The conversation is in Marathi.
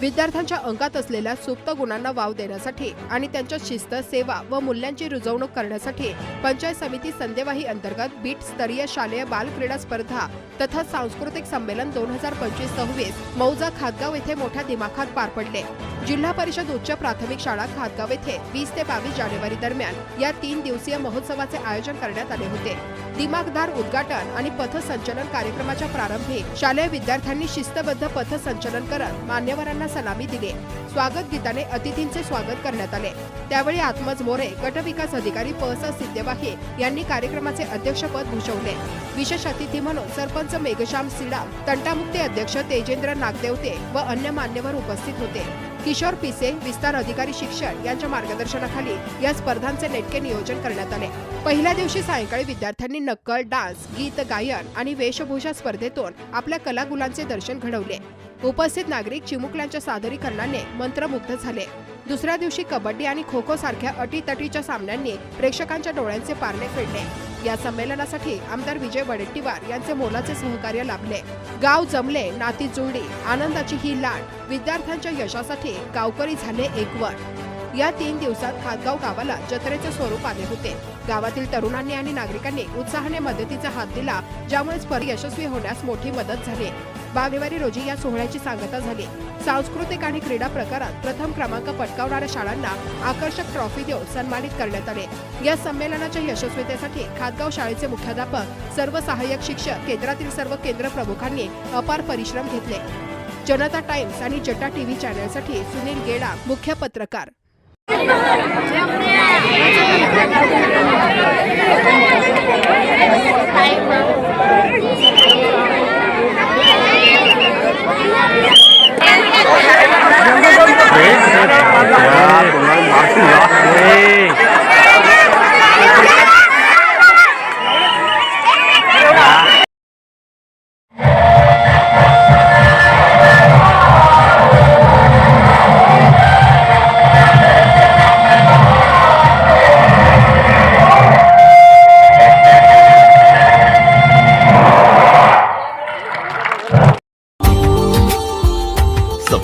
विद्यार्थ्यांच्या अंगात असलेल्या सुप्त गुणांना वाव देण्यासाठी आणि त्यांच्या शिस्त सेवा व मूल्यांची रुजवणूक करण्यासाठी पंचायत समिती संदेवाही अंतर्गत बीट स्तरीय शालेय बाल क्रीडा स्पर्धा तथा सांस्कृतिक संमेलन दोन हजार पंचवीस सव्वीस मौजा खातगाव येथे मोठ्या दिमाखात पार पडले. जिल्हा परिषद उच्च प्राथमिक शाळा खातगाव येथे वीस ते बावीस जानेवारी दरम्यान या तीन दिवसीय महोत्सवाचे आयोजन करण्यात आले होते. दिमागदार उद्घाटन आणि पथसंचलन कार्यक्रमाच्या प्रारंभी शालेय विद्यार्थ्यांनी शिस्तबद्ध पथसंचलन करत मान्यवरांना सलामी दिली. स्वागत गीताने अतिथींचे स्वागत करण्यात आले. त्यावेळी आत्मज मोरे गटविकास अधिकारी पहसा सिद्धेवाही यांनी कार्यक्रमाचे अध्यक्षपद भूषवले. विशेष अतिथी म्हणून सरपंच मेघश्याम सिडाम तंटामुक्ते अध्यक्ष तेजेंद्र नागदेवते व अन्य मान्यवर उपस्थित होते. किशोर पिसे विस्तार अधिकारी शिक्षण यांच्या मार्गदर्शनाखाली या स्पर्धांचे नेटके नियोजन करण्यात आले. पहिल्या दिवशी सायंकाळी विद्यार्थ्यांनी नक्कल डान्स गीत गायन आणि वेशभूषा स्पर्धेतून आपल्या कलागुलांचे दर्शन घडवले. उपस्थित नागरिक चिमुकल्यांच्या सादरीकरणाने मंत्रमुग्ध झाले. दुसऱ्या दिवशी कबड्डी आणि खो खो सारख्या अटीतटीच्या सामन्यांनी प्रेक्षकांच्या डोळ्यांचे पारणे फेडले. या संमेलनासाठी आमदार विजय वडेट्टीवार यांचे मोलाचे सहकार्य लाभले. गाव जमले नाती जुळली आनंदाची ही लाट विद्यार्थ्यांच्या यशासाठी गावकरी झाले एकवट. या तीन दिवसात खातगाव गावाला जत्रेचे स्वरूप आले होते. गावातील तरुणांनी आणि नागरिकांनी उत्साहाने मदतीचा हात दिला ज्यामुळे स्पर्धा यशस्वी होण्यास मोठी मदत झाली. बागेवारी रोजी या सोहळ्याची सांगता झाली. सांस्कृतिक आणि क्रीडा प्रकारात प्रथम क्रमांक पटकावणाऱ्या शाळांना आकर्षक ट्रॉफी देऊन सन्मानित करण्यात आले. या संमेलनाच्या यशस्वीतेसाठी खातगाव शाळेचे मुख्याध्यापक सर्व सहाय्यक शिक्षक केंद्रातील सर्व केंद्र प्रमुखांनी अपार परिश्रम घेतले. जनता टाइम्स आणि जटा टीव्ही चॅनलसाठी सुनील गेडा मुख्य पत्रकार. Thank you.